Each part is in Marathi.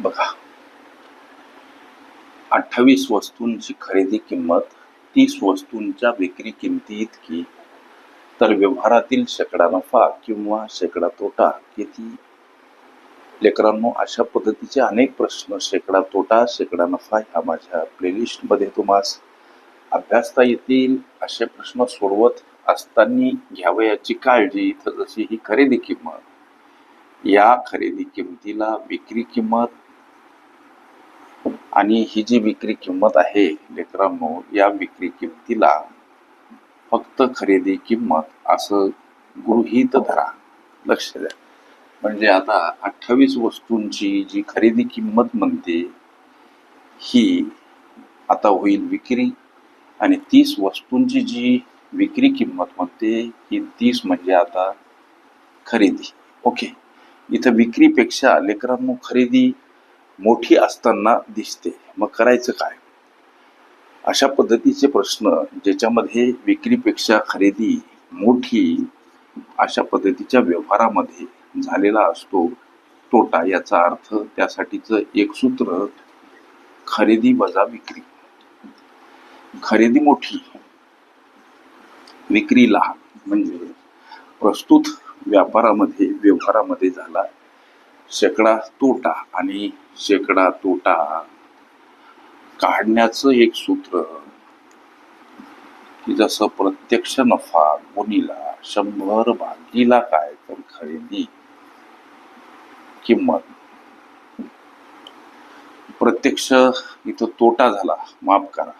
बघा. अठ्ठावीस वस्तूंची खरेदी किंमत तीस वस्तूंच्या विक्री किमती इतकी. तर व्यवहारातील शेकडा नफा किंवा शेकडा तोटा किती? लेकरांनो अशा पद्धतीचे अनेक प्रश्न शेकडा तोटा शेकडा नफा ह्या माझ्या प्लेलिस्टमध्ये तुम्हाला अभ्यासता येतील. असे प्रश्न सोडवत असताना घ्यावयाची काळजी. इथं जशी ही खरेदी किंमत या खरेदी किमतीला विक्री किंमत आणि ही जी विक्री किंमत आहे लेकरांनो या विक्री किमतीला फक्त खरेदी किंमत असं गृहीत धरा. लक्ष द्या. म्हणजे आता अठ्ठावीस वस्तूंची जी खरेदी किंमत म्हणते ही आता होईल विक्री. आणि तीस वस्तूंची जी विक्री किंमत म्हणते ही तीस म्हणजे आता खरेदी. ओके. इथं विक्रीपेक्षा लेकरांनो खरेदी मोठी असताना दिसते. मग करायचं काय? अशा पद्धतीचे प्रश्न ज्याच्यामध्ये विक्रीपेक्षा खरेदी मोठी अशा पद्धतीच्या व्यवहारामध्ये झालेला असतो तोटा याचा अर्थ त्यासाठीचं एक सूत्र खरेदी वजा विक्री. खरेदी मोठी विक्री लहान. म्हणजे प्रस्तुत व्यापारामध्ये व्यवहारामध्ये झाला शेकडा तोटा आणि शेकडा तोटा काढण्याचं एक सूत्र की जसं प्रत्यक्ष नफा गुणीला शंभर भागीला काय तर खरेदी किंमत. प्रत्यक्ष इथं तोटा झाला माफ करा.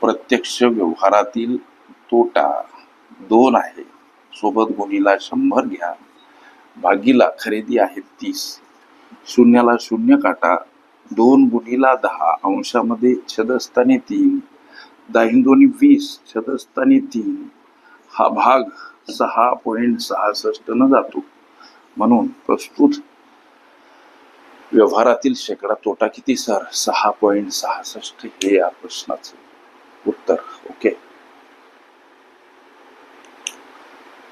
प्रत्यक्ष व्यवहारातील तोटा दोन आहे. सोबत गुणीला शंभर घ्या. भागीला खरेदी आहे तीस. शून्याला शून्य काटा दोन गुणीला दहा अंशामध्ये छदस्थानी तीन दाहीन दोन्ही वीस छदस्थानी तीन. हा भाग सहा पॉईंट सहासष्ट न जातो. म्हणून प्रस्तुत व्यवहारातील शेकडा तोटा किती सर? सहा पॉईंट सहासष्ट हे या प्रश्नाचं उत्तर. ओके?